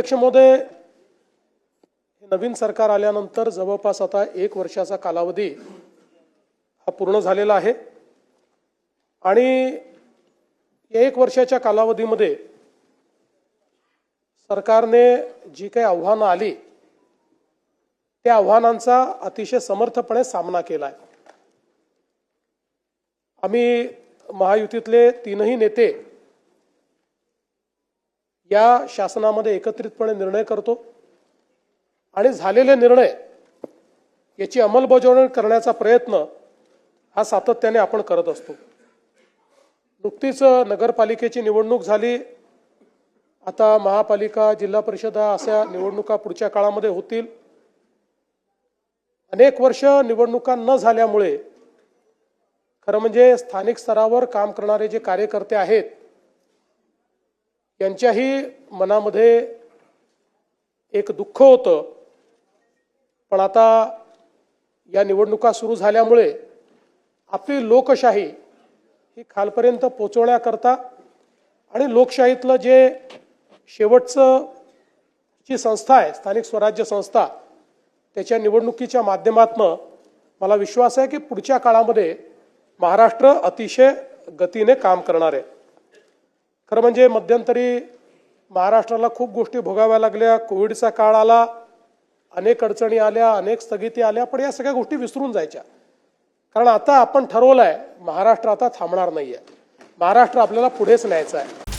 अध्यक्ष महोदय नवीन सरकार आल्यानंतर जवळपास आता एक वर्षाचा कालावधी हा पूर्ण झालेला आहे. आणि या एक वर्षाच्या कालावधीमध्ये सरकारने जी काही आव्हानं आली त्या आव्हानांचा अतिशय समर्थपणे सामना केला आहे आम्ही महायुतीतले तीनही नेते या शासनामध्ये एकत्रितपणे निर्णय करतो. आणि झालेले निर्णय याची अंमलबजावणी करण्याचा प्रयत्न हा सातत्याने आपण करत असतो. नुकतीच नगरपालिकेची निवडणूक झाली. आता महापालिका जिल्हा परिषदा अशा निवडणुका पुढच्या काळामध्ये होतील. अनेक वर्ष निवडणुका न झाल्यामुळे खरं म्हणजे स्थानिक स्तरावर काम करणारे जे कार्यकर्ते आहेत यांच्याही मनामध्ये एक दुःख होतं. पण आता या निवडणुका सुरू झाल्यामुळे आपली लोकशाही ही खालपर्यंत पोचवण्याकरता आणि लोकशाहीतलं जे शेवटचं जी संस्था आहे स्थानिक स्वराज्य संस्था त्याच्या निवडणुकीच्या माध्यमातनं मला विश्वास आहे की पुढच्या काळामध्ये महाराष्ट्र अतिशय गतीने काम करणार आहे. खरं म्हणजे मध्यंतरी महाराष्ट्राला खूप गोष्टी भोगाव्या लागल्या. कोविडचा काळ आला अनेक अडचणी आल्या अनेक स्थगिती आल्या पण या सगळ्या गोष्टी विसरून जायच्या. कारण आता आपण ठरवलं आहे महाराष्ट्र आता थांबणार नाही आहे महाराष्ट्र आपल्याला पुढेच न्यायचा आहे.